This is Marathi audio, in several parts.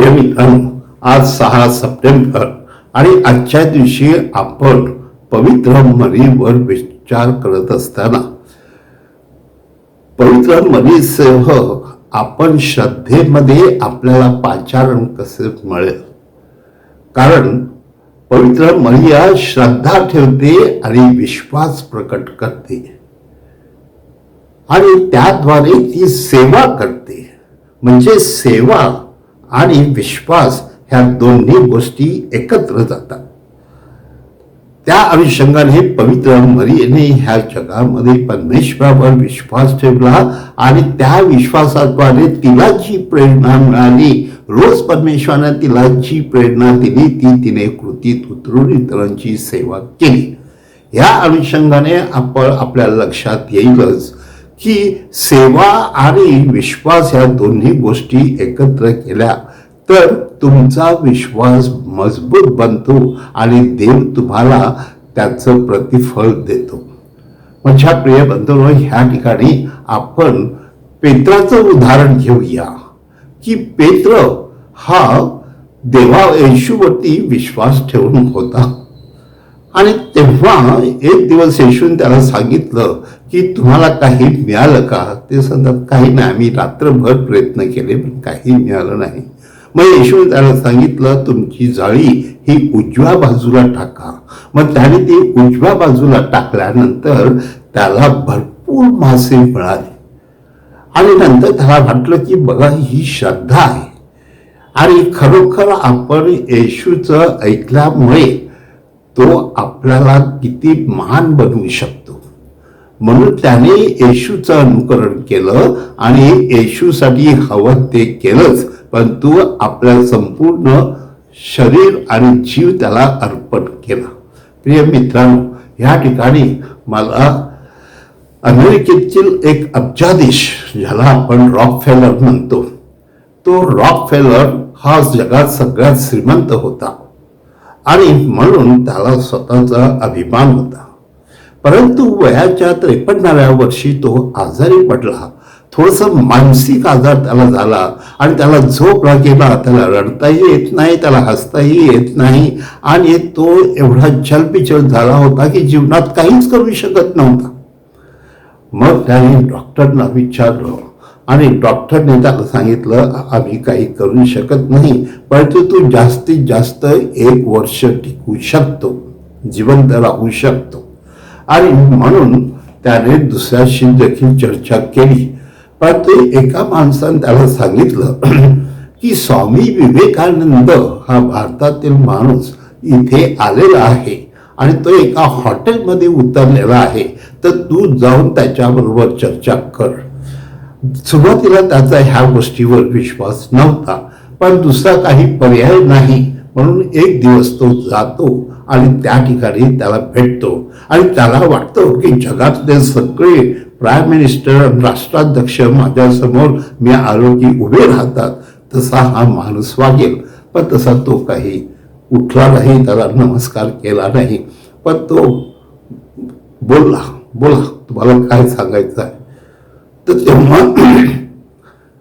मित्रांनो आज सहा सप्टेंबर. आणि आजच्या दिवशी आपण पवित्र मरीवर विचार करत असताना पवित्र मरीसह आपण श्रद्धेमध्ये आपल्याला पाचारण कसे मिळेल? कारण पवित्र मरिया श्रद्धा ठेवते आणि विश्वास प्रकट करते. आणि त्याद्वारे ती सेवा करते. म्हणजे सेवा आणि विश्वास ह्या दोन्ही गोष्टी एकत्र जातात. त्या अनुषंगाने पवित्र मरियेने ह्या जगामध्ये परमेश्वरावर विश्वास ठेवला आणि त्या विश्वासाद्वारे तिला जी प्रेरणा मिळाली रोज परमेश्वराने तिला जी प्रेरणा दिली ती तिने कृतीत उतरून इतरांची सेवा केली. या अनुषंगाने आपण आपल्या लक्षात येईलच. की सेवा आणि विश्वास ह्या दोन्ही गोष्टी एकत्र केल्या तर तुमचा विश्वास मजबूत बनतो आणि देव तुम्हाला त्याचं प्रतिफळ देतो. माझ्या प्रिय बंधूंनो ह्या ठिकाणी आपण पेत्राचं उदाहरण घेऊया की पेत्र हा देवा येशूवरती विश्वास ठेवून होता. आणि तेव्हा एक दिवस येशून त्याला सांगितलं की तुम्हाला काही मिळालं का? ते सांगतात काही नाही आम्ही रात्रभर प्रयत्न केले पण काही मिळालं नाही. मग येशून त्याला सांगितलं तुमची जाळी ही उजव्या बाजूला टाका. मग त्याने ती उजव्या बाजूला टाकल्यानंतर त्याला भरपूर मासे मिळाले. आणि नंतर त्याला वाटलं की बघा ही श्रद्धा आहे. आणि खरोखर आपण येशूचं ऐकल्यामुळे तो आपल्याला किती महान बनवू शकतो. म्हणून त्याने येशूचं अनुकरण केलं आणि येशूसाठी हवं ते केलंच परंतु आपल्या संपूर्ण शरीर आणि जीव त्याला अर्पण केला. प्रिय मित्रांनो ह्या ठिकाणी मला अमेरिकेतील एक अब्जाधीश ज्याला आपण रॉक फेलर म्हणतो तो रॉक फेलर हा जगात सगळ्यात श्रीमंत होता. आणि म्हणून त्याला स्वतःचा अभिमान होता. परंतु वयाच्या त्रेपन्नाव्या वर्षी तो आजारी पडला. थोडंसं मानसिक आजार त्याला झाला आणि त्याला झोप लागेला त्याला रडताही येत नाही त्याला हसताही येत नाही आणि तो एवढा जलबिचल झाला होता की जीवनात काहीच करू शकत नव्हता. मग त्याने डॉक्टरना विचारलं आणि डॉक्टरने त्याला सांगितलं आम्ही काही करू शकत नाही परंतु तू जास्तीत जास्त एक वर्ष टिकू शकतो जिवंत राहू शकतो. आणि म्हणून त्याने दुसऱ्याशी देखील चर्चा केली. परंतु एका माणसाने त्याला सांगितलं की स्वामी विवेकानंद हा भारतातील माणूस इथे आलेला आहे आणि तो एका हॉटेलमध्ये उतरलेला आहे तर तू जाऊन त्याच्याबरोबर चर्चा कर. सुरुवातीला त्याचा ह्या गोष्टीवर विश्वास नव्हता पण दुसरा काही पर्याय नाही. म्हणून एक दिवस तो जातो आणि त्या ठिकाणी त्याला भेटतो. आणि त्याला वाटतं की जगातले सगळे प्राईम मिनिस्टर राष्ट्राध्यक्ष माझ्यासमोर मी आलो की उभे राहतात. तसा हा माणूस वागेल. पण तसा तो काही उठला नाही त्याला नमस्कार केला नाही. पण तो बोलला बोला तुम्हाला काय सांगायचं आहे? तर तेव्हा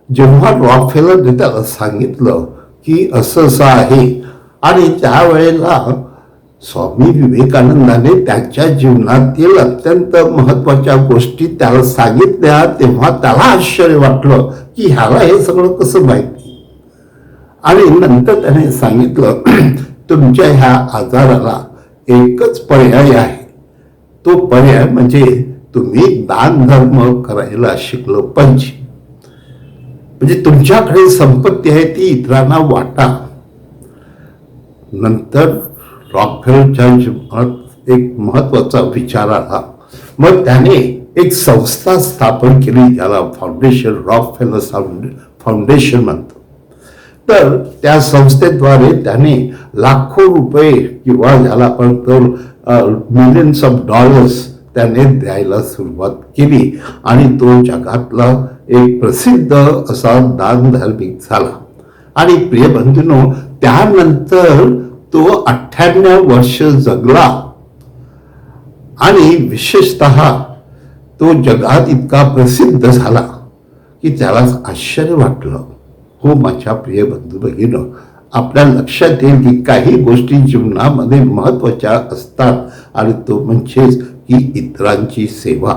जेव्हा रॉकफेलरने त्याला सांगितलं की असं असं आहे आणि त्यावेळेला स्वामी विवेकानंदाने त्याच्या जीवनातील अत्यंत महत्त्वाच्या गोष्टी त्याला सांगितल्या तेव्हा त्याला आश्चर्य वाटलं की ह्याला हे सगळं कसं माहिती? आणि नंतर त्याने सांगितलं तुमच्या ह्या आजाराला एकच पर्याय आहे. तो पर्याय म्हणजे तुम्ही दान धर्म करायला शिकलं पाहिजे म्हणजे तुमच्याकडे संपत्ती आहे ती इतरांना वाटा. नंतर रॉकफेलच्या एक महत्त्वाचा विचार आला. मग त्याने एक संस्था स्थापन केली ज्याला फाउंडेशन रॉकफेलर फाउंडेशन म्हणतो तर त्या संस्थेद्वारे त्याने लाखो रुपये किंवा ज्याला आपण तर मिलियन्स ऑफ डॉलर्स त्याने द्यायला सुरुवात केली आणि तो जगातला एक प्रसिद्ध असा दान धार्मिक झाला. आणि प्रिय बंधूनो त्यानंतर तो अठ्ठ्याण्णव वर्ष जगला. आणि विशेषत तो जगात इतका प्रसिद्ध झाला की त्याला आश्चर्य वाटलं. हो माझ्या प्रिय बंधू भगिनी आपल्या लक्षात येईल की काही गोष्टी जीवनामध्ये महत्त्वाच्या असतात. आणि तो म्हणजेच की इतरांची सेवा.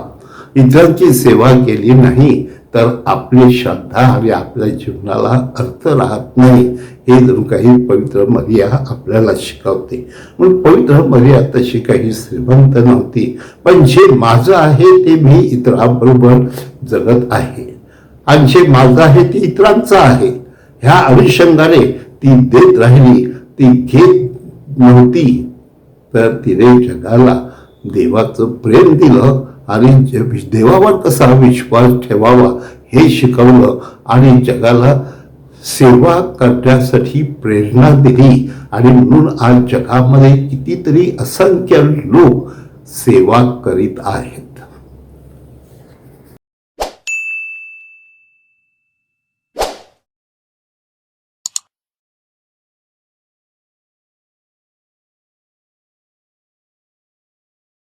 इतरांची सेवा केली नाही तर आपली श्रद्धा आणि आपल्या जीवनाला अर्थ राहत नाही. हे जणू काही पवित्र मर्या आपल्याला शिकवते. म्हणून पवित्र मर्या तशी काही श्रीमंत नव्हती. पण जे माझं आहे ते मी इतरांबरोबर जगत आहे. आणि जे माझं आहे ते इतरांचं आहे. ह्या अनुषंगाने ती देत राहिली. ती घेत नव्हती. तर तिने जगाला देवाचं प्रेम दिलं आणि देवावर कसा विश्वास ठेवावा हे शिकवलं आणि जगाला सेवा करण्यासाठी प्रेरणा दिली. आणि म्हणून आज जगामध्ये कितीतरी असंख्य लोक सेवा करीत आहेत.